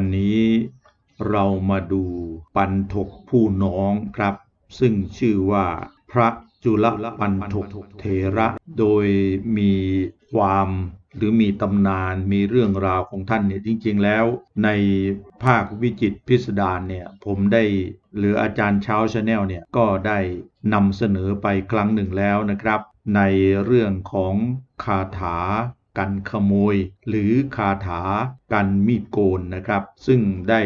วันนี้เรามาดูปันถกผู้น้องครับ ซึ่งชื่อว่าพระจุลปันถกเถระ โดยมีความหรือมีตำนานมีเรื่องราวของท่านเนี่ยจริง ๆ แล้ว ในภาควิจิตพิสดารเนี่ยผมได้หรืออาจารย์เช้าชาแนลเนี่ยก็ได้นำเสนอไปครั้งหนึ่งแล้วนะครับ ในเรื่องของคาถา กันขโมย หรือคาถากันมีดโกนนะครับ ซึ่งได้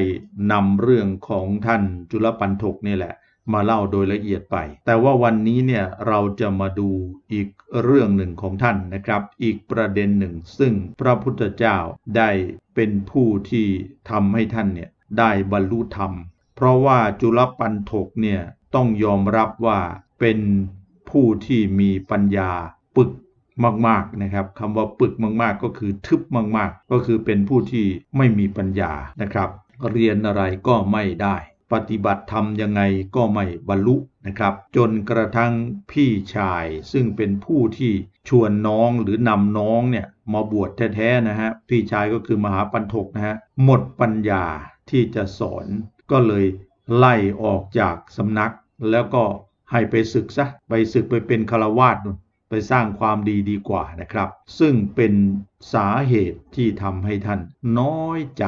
นำเรื่องของท่านจุลปันถกเนี่ยแหละ มาเล่าโดยละเอียดไป แต่ว่าวันนี้เนี่ยเราจะมาดูอีกเรื่องหนึ่งของท่านนะครับ อีกประเด็นหนึ่ง ซึ่งพระพุทธเจ้าได้เป็นผู้ที่ทำให้ท่านเนี่ยได้บรรลุธรรม เพราะว่าจุลปันถกเนี่ยต้องยอมรับว่าเป็นผู้ที่มีปัญญาปึก มากๆนะครับคำว่าปึกมากๆ ก็คือทึบมากๆ ก็คือเป็นผู้ที่ไม่มีปัญญานะครับ เรียนอะไรก็ไม่ได้ ปฏิบัติธรรมยังไงก็ไม่บรรลุนะครับ จนกระทั่งพี่ชายซึ่งเป็นผู้ที่ชวนน้องหรือนำน้องเนี่ยมาบวชแท้ๆนะฮะพี่ชายก็คือมหาปันถกนะฮะหมดปัญญาที่จะสอนก็เลยไล่ออกจากสำนักแล้วก็ให้ไปศึกซะไปศึกไปเป็นฆราวาสนู่น ไปสร้างความดีดีกว่านะครับ ซึ่งเป็นสาเหตุที่ทำให้ท่านน้อยใจ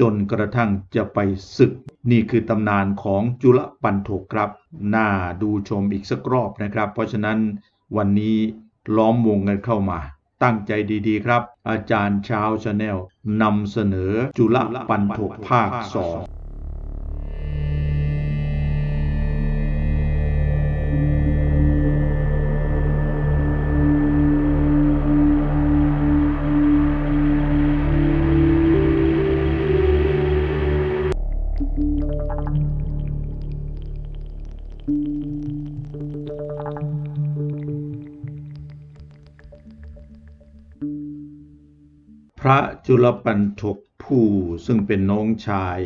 จนกระทั่งจะไปศึก นี่คือตำนานของจุลปันโถกครับ น่าดูชมอีกสักรอบนะครับ เพราะฉะนั้นวันนี้ล้อมวงกันเข้ามา ตั้งใจดีๆครับ อาจารย์เช้าชาแนลนำเสนอจุลปันโถกภาคสอง พระจุลปันถกผู้ซึ่งเป็นน้องชาย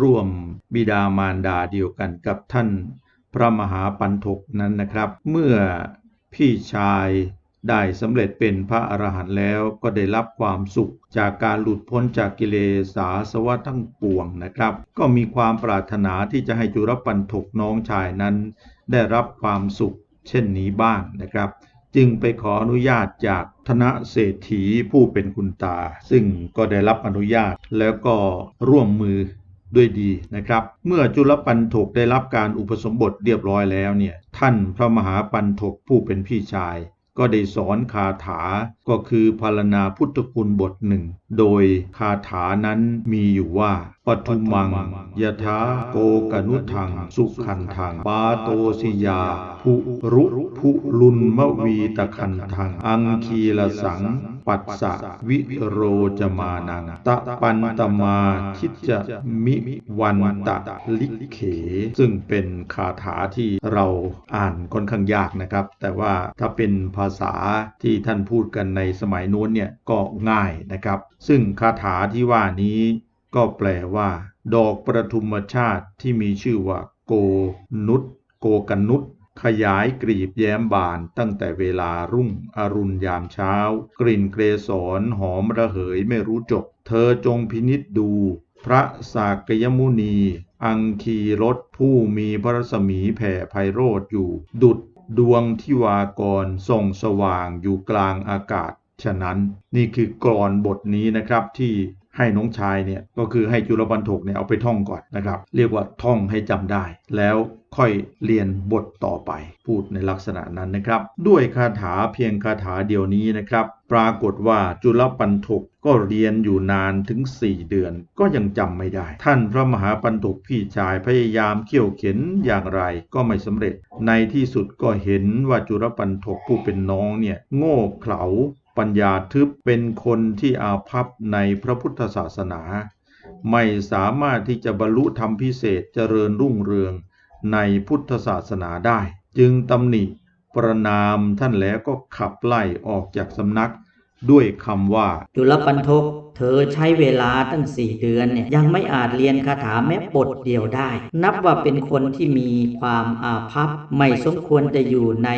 ร่วมบิดามารดาเดียวกันกับท่านพระมหาปันถกนั้นนะครับ เมื่อพี่ชายได้สำเร็จเป็นพระอรหันต์แล้วก็ได้รับความสุข จากการหลุดพ้นจากกิเลสาสวะทั้งปวงนะครับ ก็มีความปรารถนาที่จะให้จุลปันถกน้องชายนั้น ได้รับความสุขเช่นนี้บ้างนะครับ จึงไปขออนุญาตจากธนเศรษฐีผู้เป็นคุณตา ซึ่งก็ได้รับอนุญาตแล้วก็ร่วมมือด้วยดีนะครับ เมื่อจุลปันถกได้รับการอุปสมบทเรียบร้อยแล้วเนี่ยท่านพระมหาปันถกผู้เป็นพี่ชาย ก็ได้สอนคาถาก็คือพารณาพุทธคุณบทหนึ่ง โดยคาถานั้นมีอยู่ว่าปทุมังยะถาโกกนุทัง สุขันทัง ปาโตสิยา ภุรุภุลุนมวีตะคันทัง อังคีละสัง ปัสสะวิโรจมานังตะปันตมาคิจมิวันตะลิเข ซึ่งเป็นคาถาที่เราอ่านค่อนข้างยากนะครับ แต่ว่าถ้าเป็นภาษาที่ท่านพูดกันในสมัยนู้นเนี่ยก็ง่ายนะครับ ซึ่งคาถาที่ว่านี้ก็แปลว่า ดอกประทุมชาติที่มีชื่อว่า โกนุษโกกนุษ ขยายกรีบแย้มบานตั้งแต่เวลารุ่งอรุณยามเช้า กลิ่นเกสรหอมระเหยไม่รู้จบ เธอจงพินิษดู พระสากยมุนี อังคีรถผู้มีพระรัศมีแผ่ไพโรธอยู่ ดุดดวงทิวากรส่องสว่างอยู่กลางอากาศ ฉะนั้นนี่คือกรอนบทนี้นะครับที่ ให้น้องชายเนี่ยก็คือให้จุลปันถกเนี่ยเอาไปท่องก่อนนะครับ เรียกว่าท่องให้จำได้ แล้วค่อยเรียนบทต่อไปพูดในลักษณะนั้นนะครับ ด้วยคาถาเพียงคาถาเดียวนี้นะครับ ปรากฏว่าจุลปันถกก็เรียนอยู่นานถึง 4 เดือน ก็ยังจำไม่ได้ ท่านพระมหาปันถกพี่ชายพยายามเขี่ยวเข็นอย่างไรก็ไม่สำเร็จ ในที่สุดก็เห็นว่าจุลปันถกผู้เป็นน้องเนี่ยโง่เขลา ปัญญาทึบเป็นคนที่อาภัพในพระพุทธศาสนา ไม่สามารถที่จะบรรลุธรรมพิเศษเจริญรุ่งเรืองในพุทธศาสนาได้ จึงตำหนิประนามท่านแล้วก็ขับไล่ออกจากสำนักด้วยคำว่าจุลปันทก เธอใช้เวลาตั้งสี่เดือนเนี่ยยังไม่อาจเรียนคาถาแม้บทเดียวได้ นับว่าเป็นคนที่มีความอาภัพไม่สมควรจะอยู่ใน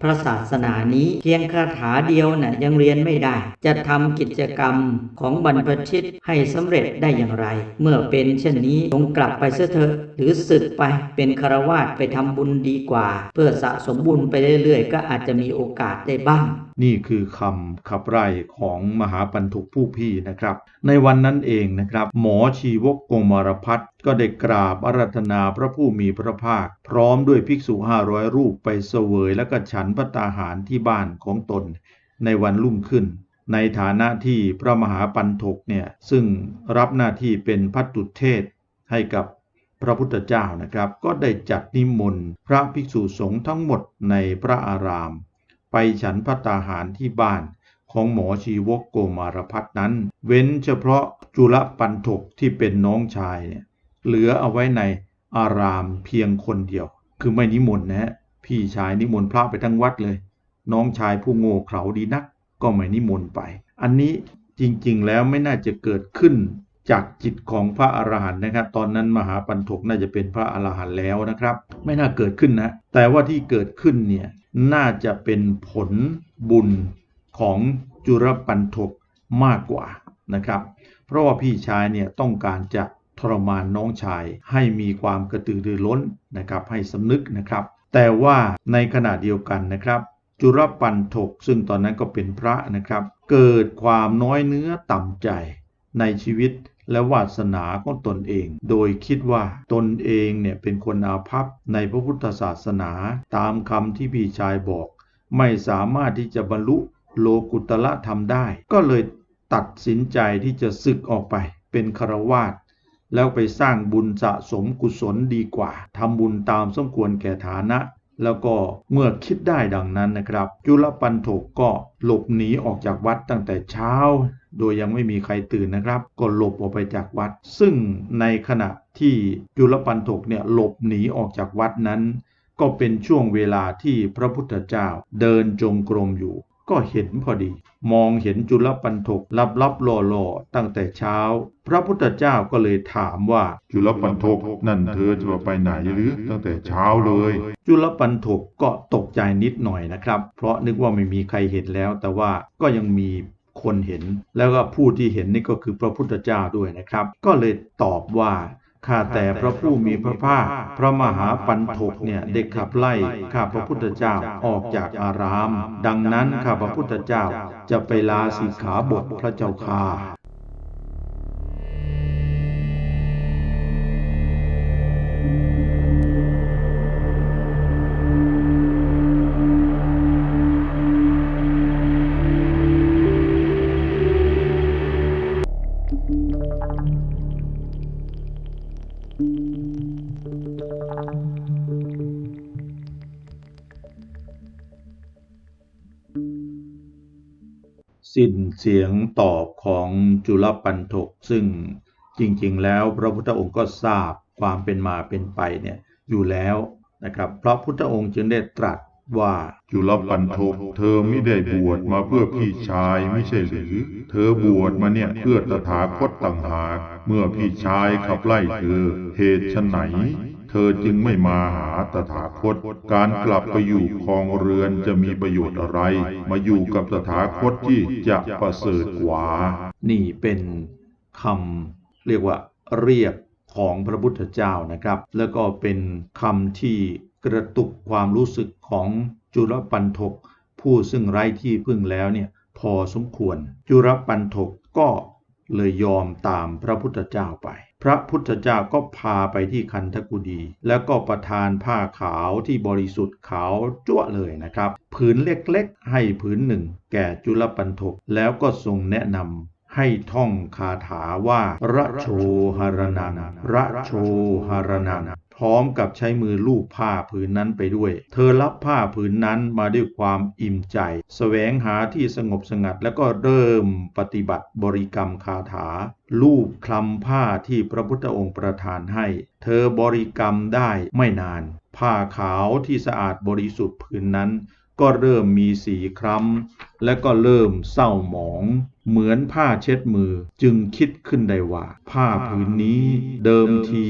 พระศาสนานี้ เพียงคาถาเดียวน่ะยังเรียนไม่ได้ จะทำกิจกรรมของบรรพชิตให้สำเร็จได้อย่างไร เมื่อเป็นเช่นนี้จงกลับไปเสียเถอะหรือสึกไปเป็นคารวาสไปทำบุญดีกว่า เพื่อสะสมบุญไปเรื่อยๆ ก็อาจจะมีโอกาสได้บ้าง นี่คือคำขับไล่ของมหาปันทุกผู้พี่นะครับในวันนั้นเองนะครับ หมอชีวกกงมารพัฒน์ก็ได้กราบอารัธนาพระผู้มีพระภาค พร้อมด้วยภิกษุห้าร้อยรูปไปเสวยและก็ฉันพระตาหารที่บ้านของตน ในวันรุ่งขึ้น ในฐานะที่พระมหาปันทกเนี่ยซึ่งรับหน้าที่เป็นพัตตุเทศให้กับพระพุทธเจ้านะครับ ก็ได้จัดนิมนต์พระภิกษุสงฆ์ทั้งหมดในพระอาราม ไปฉันพัตตาหารที่บ้าน ของหมอชีวกโกมารพัฒน์นั้น เว้นเฉพาะจุลปันถกที่เป็นน้องชายเนี่ยเหลือเอาไว้ในอารามเพียงคนเดียว คือไม่นิมนต์นะฮะพี่ชายนิมนต์พระไปทั้งวัดเลย น้องชายผู้โง่เขลาดีนัก ก็ไม่นิมนต์ไป อันนี้จริงๆแล้วไม่น่าจะเกิดขึ้นจากจิตของพระอรหันต์นะครับ ตอนนั้นมหาปันถกน่าจะเป็นพระอรหันต์แล้วนะครับ ไม่น่าเกิดขึ้นนะ แต่ว่าที่เกิดขึ้นเนี่ยน่าจะเป็นผลบุญ ของจุรปันถกมากกว่านะครับ เพราะว่าพี่ชายเนี่ยต้องการจะทรมานน้องชายให้มีความกระตือรือร้นนะครับให้สำนึกนะครับ แต่ว่าในขณะเดียวกันนะครับ จุรปันถกซึ่งตอนนั้นก็เป็นพระนะครับ เกิดความน้อยเนื้อต่ำใจในชีวิตและวาสนาของตนเอง โดยคิดว่าตนเองเนี่ยเป็นคนอาภัพในพระพุทธศาสนาตามคำที่พี่ชายบอก ไม่สามารถที่จะบรรลุ โลกุตละธรรมได้ ก็เลยตัดสินใจที่จะศึกออกไปเป็นคารวาสแล้วไปสร้างบุญสะสมกุศลดีกว่าทำบุญตามสมควรแก่ฐานะ แล้วก็เมื่อคิดได้ดังนั้นนะครับ จุลปันโถกก็หลบหนีออกจากวัดตั้งแต่เช้า โดยยังไม่มีใครตื่นนะครับ ก็หลบออกไปจากวัด ซึ่งในขณะที่จุลปันโถกเนี่ยหลบหนีออกจากวัดนั้น ก็เป็นช่วงเวลาที่พระพุทธเจ้าเดินจงกรมอยู่ ก็เห็นพอดี มองเห็นจุลปันถกลับลับๆล่อล่อๆตั้งแต่เช้า พระพุทธเจ้าก็เลยถามว่า จุลปันทกนั่นเธอจะไปไหนหรือตั้งแต่เช้าเลย จุลปันถกก็ตกใจนิดหน่อยนะครับ เพราะนึกว่าไม่มีใครเห็นแล้ว แต่ว่าก็ยังมีคนเห็น แล้วก็ผู้ที่เห็นนี่ก็คือพระพุทธเจ้าด้วยนะครับ ก็เลยตอบว่า ข้าแต่พระผู้มีพระภาค พระมหาปันถกเนี่ยได้ขับไล่ข้าพระพุทธเจ้าออกจากอาราม ดังนั้นข้าพระพุทธเจ้าจะไปลาสิกขาบทพระเจ้าค่า สิ้นเสียงตอบของจุลปันถก ซึ่งจริงๆ แล้วพระพุทธองค์ก็ทราบความเป็นมาเป็นไปเนี่ยอยู่แล้วนะครับพระพุทธองค์จึงได้ตรัสว่าจุลปันทกเธอไม่ได้บวชมาเพื่อพี่ชายไม่ใช่หรือ เธอบวชมาเนี่ยเพื่อตถาคตต่างหากเมื่อพี่ชายขับไล่เธอเหตุไฉนไหน ธอจึงไม่มาหาตถาคต การกลับไปอยู่ครองเรือนจะมีประโยชน์อะไร มาอยู่กับตถาคตที่จะประเสริฐกว่า นี่เป็นคำเรียกว่าเรียกของพระพุทธเจ้านะครับ แล้วก็เป็นคำที่กระตุกความรู้สึกของจุลปันถก ผู้ซึ่งไร้ที่พึ่งแล้วเนี่ยพอสมควร จุลปันถกก็เลยยอมตามพระพุทธเจ้าไป พระพุทธเจ้าก็พาไปที่คันธกุฎีแล้วก็ประทานผ้าขาวที่บริสุทธิ์ขาวจั่วเลยนะครับ ผืนเล็กๆ ให้ผืนหนึ่ง แก่จุลปันทกแล้วก็ทรงแนะนำให้ท่องคาถาว่าระโชหรนังระโชหรนัง พร้อมกับใช้มือลูบผ้าผืนนั้นไปด้วย เธอรับผ้าผืนนั้นมาด้วยความอิ่มใจแสวงหาที่สงบสงัดแล้วก็เริ่มปฏิบัติบริกรรมคาถา ลูบคลำผ้าที่พระพุทธองค์ประทานให้ เธอบริกรรมได้ไม่นาน ผ้าขาวที่สะอาดบริสุทธิ์ผืนนั้น ก็เริ่มมีสีคล้ำและก็เริ่มเศร้าหมอง เหมือนผ้าเช็ดมือจึงคิดขึ้นได้ว่า ผ้าผืนนี้เดิมที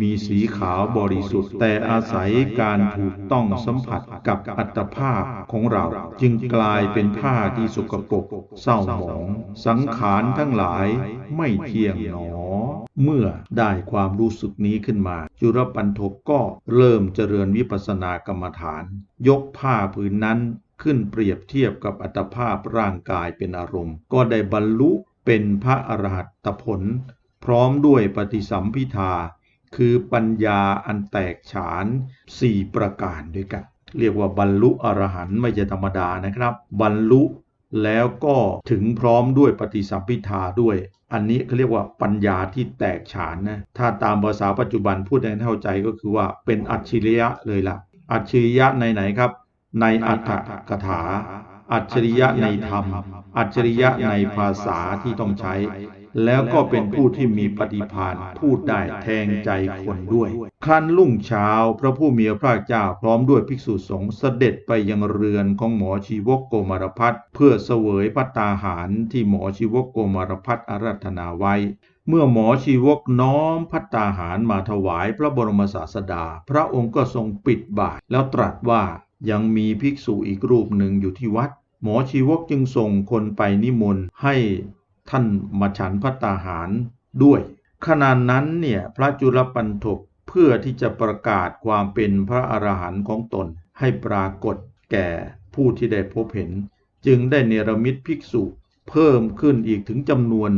มีสีขาวบริสุทธิ์ แต่อาศัยการถูกต้องสัมผัสกับอัตภาพของเรา จึงกลายเป็นผ้าที่สกปรกเศร้าหมอง สังขารทั้งหลายไม่เที่ยงหนอ เมื่อได้ความรู้สึกนี้ขึ้นมา จุลปันทกก็เริ่มเจริญวิปัสสนากรรมฐาน ยกผ้าผืนนั้น ขึ้นเปรียบเทียบกับอัตภาพร่างกายเป็นอารมณ์ ก็ได้บรรลุเป็นพระอรหัตผล พร้อมด้วยปฏิสัมพิทา คือปัญญาอันแตกฉานสี่ประการด้วยกัน เรียกว่าบรรลุอรหันต์ไม่ใช่ธรรมดานะครับ บรรลุแล้วก็ถึงพร้อมด้วยปฏิสัมพิทาด้วย อันนี้เขาเรียกว่าปัญญาที่แตกฉานนะ ถ้าตามภาษาปัจจุบันพูดให้เข้าใจก็คือว่าเป็นอัจฉริยะเลยล่ะ อัจฉริยะในไหนครับ ในอัตถกถา อัจฉริยะในธรรม อัจฉริยะในภาษาที่ต้องใช้ แล้วก็เป็นผู้ที่มีปฏิภาณพูดได้แทงใจคนด้วย ครั้นรุ่งเช้าพระผู้มีพระเจ้าพร้อมด้วยภิกษุสงฆ์เสด็จไปยังเรือนของหมอชีวกโกมารพัฒเพื่อเสวยพัตตาหารที่หมอชีวกโกมารพัฒอาราธนาไว้เมื่อหมอชีวกน้อมพัตตาหารมาถวายพระบรมศาสดา พระองค์ก็ทรงปิดบาทแล้วตรัสว่า ยังมีภิกษุอีกรูปหนึ่งอยู่ที่วัด หมอชีวกจึงส่งคนไปนิมนต์ให้ท่านมาฉันพัตตาหารด้วย ขณะนั้นเนี่ยพระจุลปันถกเพื่อที่จะประกาศความเป็นพระอรหันต์ของตนให้ปรากฏแก่ผู้ที่ได้พบเห็น จึงได้เนรมิตภิกษุเพิ่มขึ้นอีกถึงจำนวน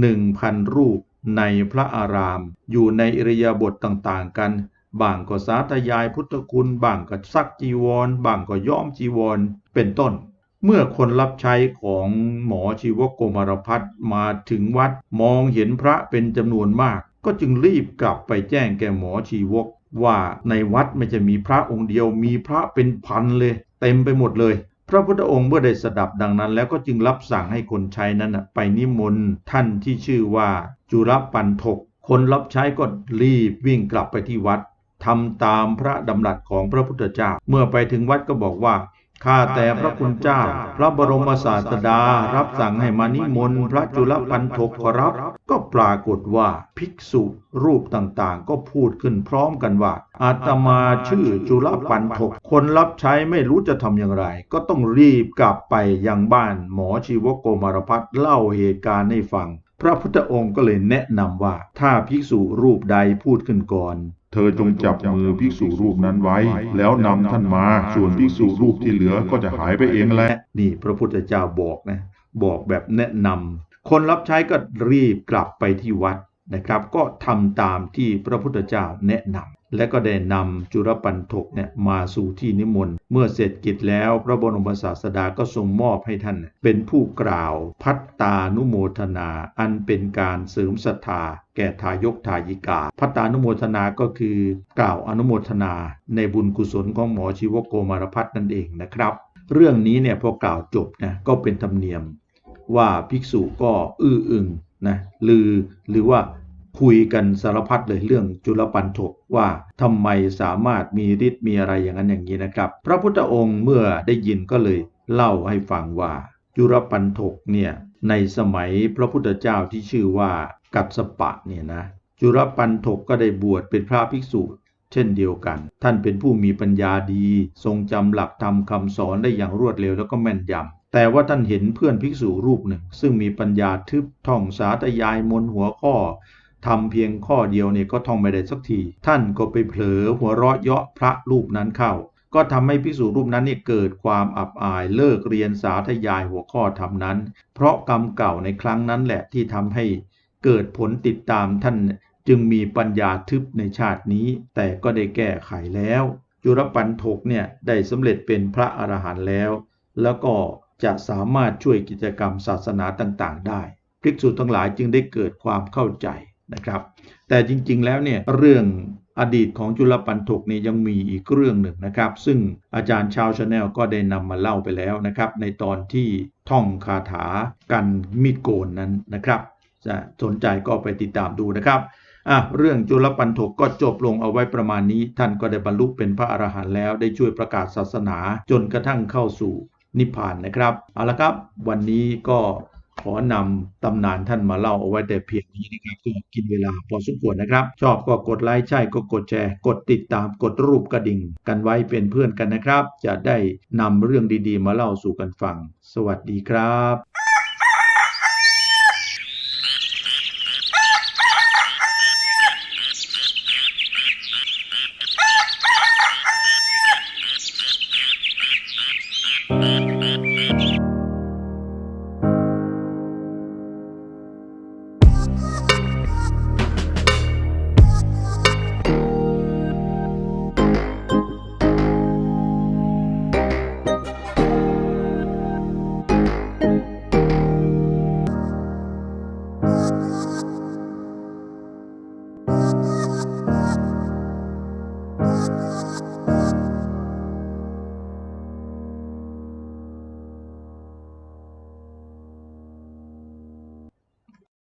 หนึ่งพันรูปในพระอาราม อยู่ในอิริยาบถต่างๆกัน บางก็สาธยายพุทธคุณบางก็ซักจีวรบางก็ย้อมจีวร เป็นต้น เมื่อคนรับใช้ของหมอชีวโกมารพัฒน์มาถึงวัดมองเห็นพระเป็นจำนวนมาก ก็จึงรีบกลับไปแจ้งแก่หมอชีวก ว่าในวัดไม่จะมีพระองค์เดียวมีพระเป็นพันเลย เต็มไปหมดเลยพระพุทธองค์เมื่อได้สดับดังนั้น แล้วก็จึงรับสั่งให้คนใช้นั้นไปนิมนต์ท่านที่ชื่อว่า จุลปันทกคนรับใช้ก็รีบวิ่งกลับไปที่วัด ทำตามพระดำรัสของพระพุทธเจ้า เมื่อไปถึงวัดก็บอกว่าข้าแต่พระคุณเจ้า พระบรมศาสดารับสั่งให้มานิมนต์พระจุลปันทกขอรับ ก็ปรากฏว่าภิกษุรูปต่างๆ ก็พูดขึ้นพร้อมกันว่า อาตมาชื่อจุลปันทกคนรับใช้ไม่รู้จะทำอย่างไร ก็ต้องรีบกลับไปยังบ้านหมอชีวโกมารพัฒเล่าเหตุการณ์ให้ฟัง พระพุทธองค์ก็เลยแนะนำว่า ถ้าภิกษุรูปใดพูดขึ้นก่อน เธอจงจับมือภิกษุรูปนั้นไว้ แล้วนำท่านมาส่วนภิกษุรูปที่เหลือก็จะหายไปเองแหละนี่พระพุทธเจ้าบอกนะ บอกแบบแนะนำคนรับใช้ก็รีบกลับไปที่วัดนะครับ ก็ทำตามที่พระพุทธเจ้าแนะนำ และก็ได้นำจุลปันทกเนี่ยมาสู่ที่นิมนต์ เมื่อเสร็จกิจแล้วพระบรมศาสดาก็ทรงมอบให้ท่าน เป็นผู้กล่าวพัตตานุโมทนา อันเป็นการเสริมศรัทธาแก่ทายกทายิกา พัตตานุโมทนาก็คือกล่าวอนุโมทนา ในบุญกุศลของหมอชีวโกมารพัฒน์นั่นเองนะครับ เรื่องนี้เนี่ยพอกล่าวจบนะก็เป็นธรรมเนียม ว่าภิกษุก็อื้ออึงนะลือหรือว่า คุยกันสารพัดเลยเรื่องจุลปันถกว่าทำไมสามารถมีฤทธิ์มีอะไรอย่างนั้นอย่างนี้นะครับ พระพุทธองค์เมื่อได้ยินก็เลยเล่าให้ฟังว่า จุลปันถกเนี่ยในสมัยพระพุทธเจ้าที่ชื่อว่ากัสสปะเนี่ยนะจุลปันถกก็ได้บวชเป็นพระภิกษุเช่นเดียวกัน ท่านเป็นผู้มีปัญญาดี ทรงจำหลักธรรมคำสอนได้อย่างรวดเร็วแล้วก็แม่นยำ แต่ว่าท่านเห็นเพื่อนภิกษุรูปหนึ่ง ซึ่งมีปัญญาทึบท่องสาธยายมนหัวข้อ ทำเพียงข้อเดียวเนี่ยก็ท่องไม่ได้สักที ท่านก็ไปเผลอหัวเราะเยาะพระรูปนั้นเข้า ก็ทำให้ภิกษุรูปนั้นเนี่ยเกิดความอับอายเลิกเรียนสาธยายหัวข้อธรรมนั้น เพราะกรรมเก่าในครั้งนั้นแหละที่ทำให้เกิดผลติดตามท่านจึงมีปัญญาทึบในชาตินี้ แต่ก็ได้แก้ไขแล้ว จุลปันถกเนี่ยได้สำเร็จเป็นพระอรหันต์แล้ว แล้วก็จะสามารถช่วยกิจกรรมศาสนาต่างๆ ได้ ภิกษุทั้งหลายจึงได้เกิดความเข้าใจ นะครับ แต่จริงๆแล้วเนี่ยเรื่องอดีตของจุลปันถกนี่ยยังมีอีกเรื่องหนึ่งนะครับ ซึ่งอาจารย์ชาวชาแนลก็ได้นำมาเล่าไปแล้วนะครับ ในตอนที่ท่องคาถากันมีดโกนนั้นนะครับ จะสนใจก็ไปติดตามดูนะครับอะเรื่องจุลปันถกก็จบลงเอาไว้ประมาณนี้ ท่านก็ได้บรรลุเป็นพระอรหันต์แล้วได้ช่วยประกาศศาสนาจนกระทั่งเข้าสู่นิพพานนะครับเอาละครับ วันนี้ก็ ขอนำตำนานท่านมาเล่าเอาไว้แต่เพียงนี้นะครับก็กินเวลาพอสมควรนะครับ ชอบก็กดไลค์ใช่ก็กดแชร์ กดติดตามกดรูปกระดิ่ง กันไว้เป็นเพื่อนกันนะครับ จะได้นำเรื่องดีๆ มาเล่าสู่กันฟัง สวัสดีครับ